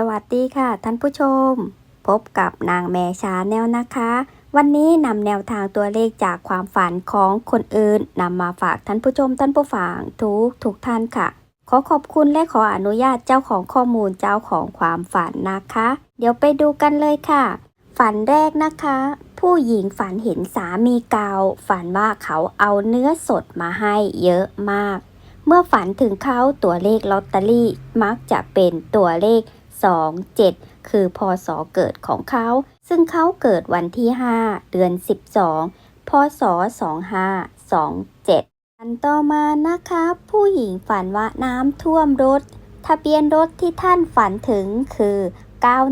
สวัสดีค่ะท่านผู้ชม พบกับนางแม่ชาแนลนะคะ วันนี้นำแนวทางตัวเลขจากความฝันของคนอื่นนำมาฝากท่านผู้ชมท่านผู้ฟังทุกทุกท่านค่ะ ขอขอบคุณและขออนุญาตเจ้าของข้อมูลเจ้าของความฝันนะคะ เดี๋ยวไปดูกันเลยค่ะ ฝันแรกนะคะ ผู้หญิงฝันเห็นสามีเกาฝันว่าเขาเอาเนื้อสดมาให้เยอะมาก เมื่อฝันถึงเขาตัวเลขลอตเตอรี่มักจะเป็นตัวเลข 2 7 คือพศเกิดของเขา ซึ่งเขาเกิดวันที่ 5 เดือน 12 พศ 2527อันต่อมานะคะ ผู้หญิงฝันว่าน้ำท่วมรถ ทะเบียนรถที่ท่านฝันถึงคือ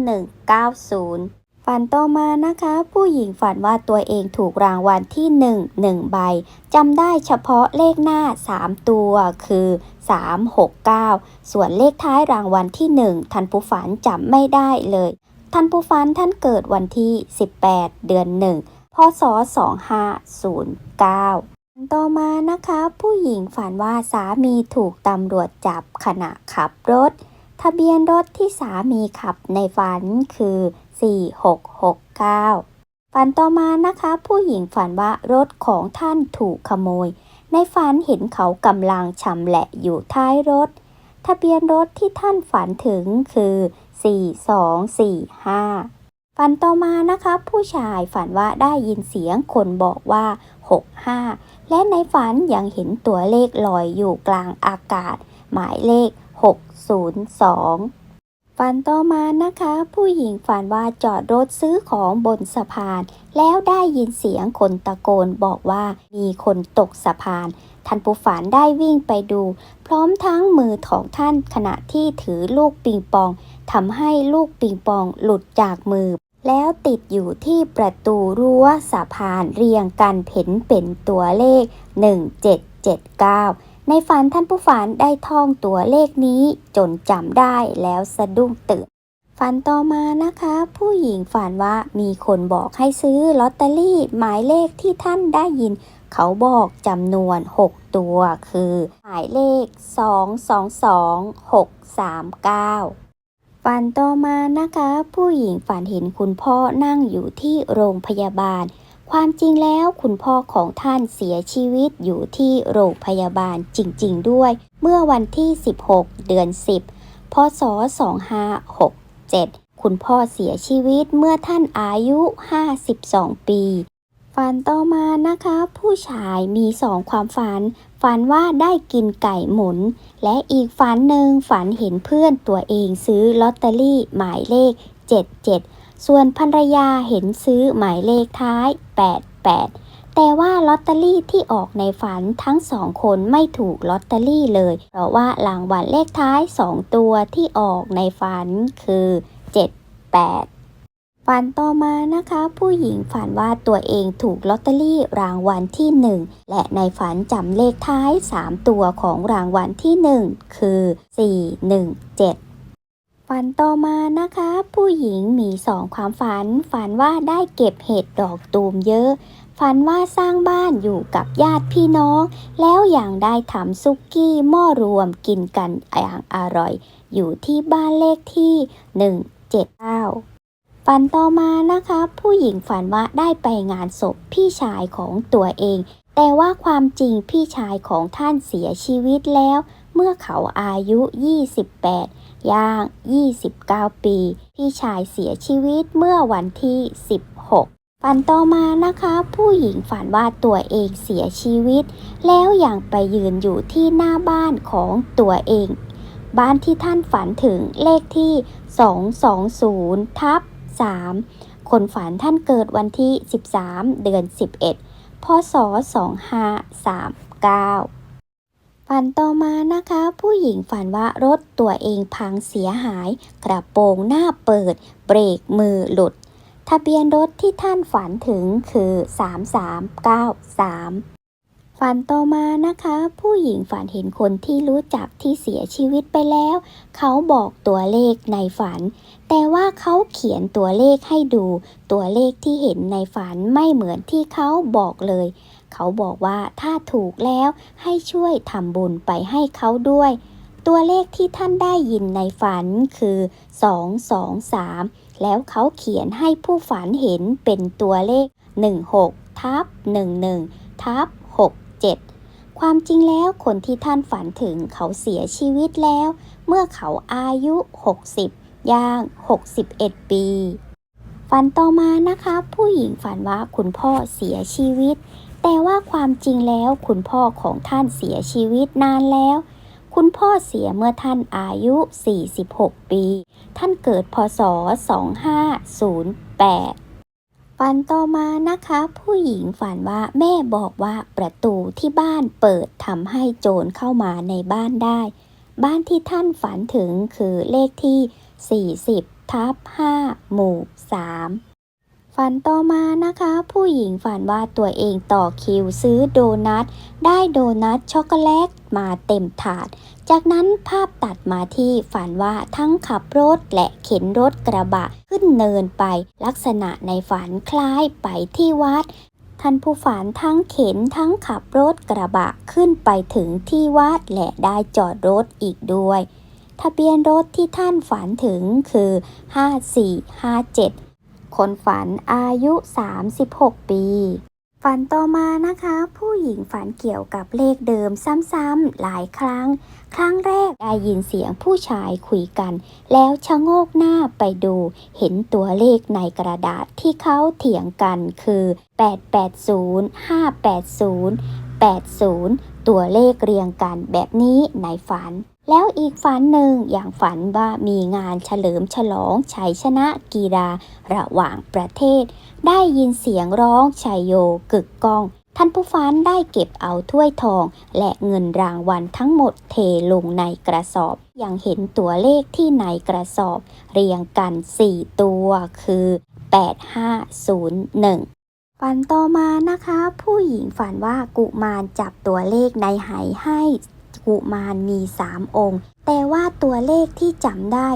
9190 ฝันต่อมานะคะ ผู้หญิงฝันว่าตัวเองถูกรางวัลที่ 1 1 ใบจำได้เฉพาะเลขหน้า 3 ตัวคือ 369 ส่วนเลขท้ายรางวัลที่ 1ท่านผู้ฝันจำไม่ได้เลย ท่านผู้ฝันท่านเกิดวันที่ 18 เดือน 1 พศ 2509ต่อมานะคะ ผู้หญิงฝันว่าสามีถูกตำรวจจับขณะขับรถ ทะเบียนรถที่สามีขับในฝันคือ 4669 ฝันต่อมานะคะ ผู้หญิงฝันว่ารถของท่านถูกขโมย ในฝันเห็นเขากำลังชำแหละอยู่ท้ายรถ ทะเบียนรถที่ท่านฝันถึงคือ 4245ฝันต่อมานะคะ ผู้ชายฝันว่าได้ยินเสียงคนบอกว่า 65 และในฝันยังเห็นตัวเลขลอยอยู่กลางอากาศ หมายเลข 602 ฝันต่อมานะคะ ผู้หญิงฝันว่าจอดรถซื้อของบนสะพาน แล้วได้ยินเสียงคนตะโกนบอกว่ามีคนตกสะพานท่านผู้ฝันได้วิ่งไปดู พร้อมทั้งมือของท่านขณะที่ถือลูกปิงปองทำให้ลูกปิงปองหลุดจากมือ แล้วติดอยู่ที่ประตูรั้วสะพานเรียงกันเห็นเป็นตัวเลข 1779 ในฝันท่านผู้ฝันได้ท่องตัวเลขนี้จนจำได้แล้วสะดุ้งตื่น ฝันต่อมานะคะ ผู้หญิงฝันว่ามีคนบอกให้ซื้อลอตเตอรี่หมายเลขที่ท่านได้ยิน เขาบอกจำนวน 6 ตัวคือ หมายเลข 222639ฝันต่อมานะคะ ผู้หญิงฝันเห็นคุณพ่อนั่งอยู่ที่โรงพยาบาล ความจริงแล้วคุณพ่อของท่านเสียชีวิตอยู่ที่โรงพยาบาลจริง ๆ ด้วย เมื่อวันที่ 16 เดือน 10 พศ 2567 คุณพ่อเสียชีวิตเมื่อท่านอายุ 52 ปีฝันต่อมานะคะ ผู้ชายมีสองความฝัน ฝันว่าได้กินไก่หมุน และอีกฝันหนึ่งฝันเห็นเพื่อนตัวเองซื้อลอตเตอรี่หมายเลข 77 ส่วนภรรยาเห็นซื้อหมายเลขท้าย 88 แต่ว่าลอตเตอรี่ที่ออกในฝันทั้งสองคนไม่ถูกลอตเตอรี่เลย เพราะว่ารางวัลเลขท้าย 2 ตัวที่ออกในฝันคือ 78ฝันต่อมานะคะ ผู้หญิงฝันว่าตัวเองถูกลอตเตอรี่รางวัลที่ 1 และในฝันจำเลขท้าย 3 ตัวของรางวัลที่ 1 คือ 417 ฝันต่อมานะคะ ผู้หญิงมีสองความฝัน ฝันว่าได้เก็บเห็ดดอกตูมเยอะ ฝันว่าสร้างบ้านอยู่กับญาติพี่น้อง แล้วอย่างได้ทำซุกี้หม้อรวมกินกันอย่างอร่อย อยู่ที่บ้านเลขที่ 179ฝันต่อมานะคะ ผู้หญิงฝันว่าได้ไปงานศพพี่ชายของตัวเอง แต่ว่าความจริงพี่ชายของท่านเสียชีวิตแล้ว เมื่อเขาอายุ 28 ย่าง 29 ปี พี่ชายเสียชีวิตเมื่อวันที่ 16ฝันต่อมานะคะ ผู้หญิงฝันว่าตัวเองเสียชีวิต แล้วอย่างไปยืนอยู่ที่หน้าบ้านของตัวเอง บ้านที่ท่านฝันถึงเลขที่ 220ทับ3คนฝันท่านเกิดวันที่ 13 เดือน 11 พศ 2539 ฝันต่อมานะคะ ผู้หญิงฝันว่ารถตัวเองพังเสียหาย กระโปรงหน้าเปิด เบรกมือหลุด ทะเบียนรถที่ท่านฝันถึงคือ 3393 ฝันต่อมานะคะ ผู้หญิงฝันเห็นคนที่รู้จักที่เสียชีวิตไปแล้ว เขาบอกตัวเลขในฝัน แต่ว่าเขาเขียนตัวเลขให้ดู ตัวเลขที่เห็นในฝันไม่เหมือนที่เขาบอกเลย เขาบอกว่าถ้าถูกแล้วให้ช่วยทำบุญไปให้เขาด้วย ตัวเลขที่ท่านได้ยินในฝันคือ 223 แล้วเขาเขียนให้ผู้ฝันเห็นเป็นตัวเลข 16ทับ11ทับ67ความจริงแล้วคนที่ท่านฝันถึงเขาเสียชีวิตแล้ว เมื่อเขาอายุ 60 ย่าง 61 ปี ฝันต่อมานะคะ ผู้หญิงฝันว่าคุณพ่อเสียชีวิต แต่ว่าความจริงแล้วคุณพ่อของท่านเสียชีวิตนานแล้ว คุณพ่อเสียเมื่อท่านอายุ 46 ปี ท่านเกิดพศ 2508ฝันต่อมานะคะ ผู้หญิงฝันว่าแม่บอกว่าประตูที่บ้านเปิดทำให้โจรเข้ามาในบ้านได้ บ้านที่ท่านฝันถึงคือเลขที่ 40ทับ5หมู่ 3 ฝันต่อมานะคะ ผู้หญิงฝันว่าตัวเองต่อคิวซื้อโดนัท ได้โดนัทช็อกโกแลตมาเต็มถาด จากนั้นภาพตัดมาที่ฝันว่าทั้งขับรถและเข็นรถกระบะขึ้นเนินไป ลักษณะในฝันคล้ายไปที่วัด ท่านผู้ฝันทั้งเข็นทั้งขับรถกระบะขึ้นไปถึงที่วัดและได้จอดรถอีกด้วย ทะเบียนรถที่ท่านฝันถึงคือ 5457 คนฝันอายุ 36 ปี ฝันต่อมานะคะ ผู้หญิงฝันเกี่ยวกับเลขเดิมซ้ำๆหลายครั้ง ครั้งแรกได้ยินเสียงผู้ชายคุยกัน แล้วชะโงกหน้าไปดู เห็นตัวเลขในกระดาษที่เขาเถียงกันคือ 880 580 80 ตัวเลขเรียงกันแบบนี้ในฝัน แล้วอีกฝันหนึ่งอย่างฝันว่ามีงานเฉลิมฉลองชัยชนะกีฬาระหว่างประเทศ ได้ยินเสียงร้องชัยโยกึกก้อง ท่านผู้ฟันได้เก็บเอาถ้วยทอง และเงินรางวัลทั้งหมดเทลงในกระสอบ ยังเห็นตัวเลขที่ในกระสอบ เรียงกัน 4 ตัวคือ 8501ฝันต่อมานะคะ ผู้หญิงฝันว่ากุมารจับตัวเลขในไหให้ กุมารมี 3 องค์ แต่ว่าตัวเลขที่จำได้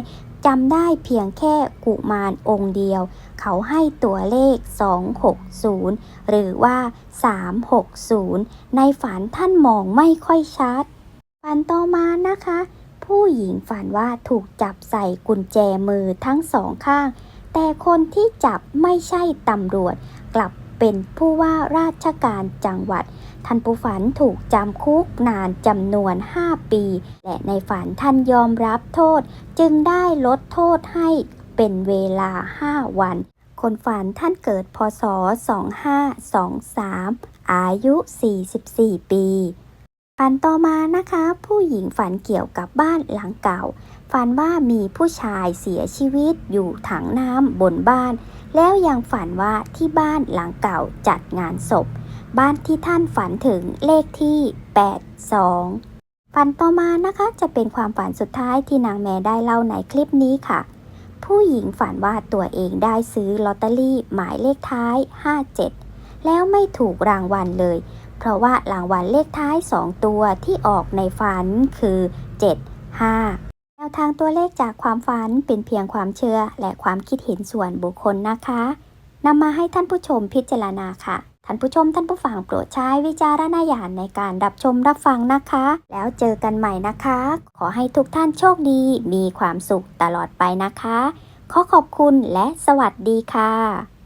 จำได้เพียงแค่กุมารองค์เดียว เขาให้ตัวเลข 260 หรือว่า 360 ในฝันท่านมองไม่ค่อยชัด ฝันต่อมานะคะ ผู้หญิงฝันว่าถูกจับใส่กุญแจมือทั้งสองข้าง แต่คนที่จับไม่ใช่ตำรวจ กลับเป็นผู้ว่าราชการจังหวัด ท่านผู้ฝันถูกจำคุกนานจำนวน 5 ปี และในฝันท่านยอมรับโทษ จึงได้ลดโทษให้เป็นเวลา 5 วัน คนฝันท่านเกิดพศ 2523 อายุ 44 ปีฝันต่อมานะคะ ผู้หญิงฝันเกี่ยวกับบ้านหลังเก่า ฝันว่ามีผู้ชายเสียชีวิตอยู่ถังน้ำบนบ้าน แล้วยังฝันว่าที่บ้านหลังเก่าจัดงานศพ บ้านที่ท่านฝันถึงเลขที่ 82 ฝันต่อมานะคะจะเป็นความฝันสุดท้ายที่นางแม่ได้เล่าในคลิปนี้ค่ะ ผู้หญิงฝันว่าตัวเองได้ซื้อลอตเตอรี่หมายเลขท้าย 57 แล้วไม่ถูกรางวัลเลย เพราะว่ารางวัลเลขท้าย 2 ตัวที่ออกในฝันคือ 7 5แนวทางตัวเลขจากความฝันเป็นเพียงความเชื่อและความคิดเห็นส่วนบุคคลนะคะ นำมาให้ท่านผู้ชมพิจารณาค่ะ ท่านผู้ชมท่านผู้ฟังโปรดใช้วิจารณญาณในการรับชมรับฟังนะคะ แล้วเจอกันใหม่นะคะ ขอให้ทุกท่านโชคดี มีความสุขตลอดไปนะคะ ขอขอบคุณและสวัสดีค่ะ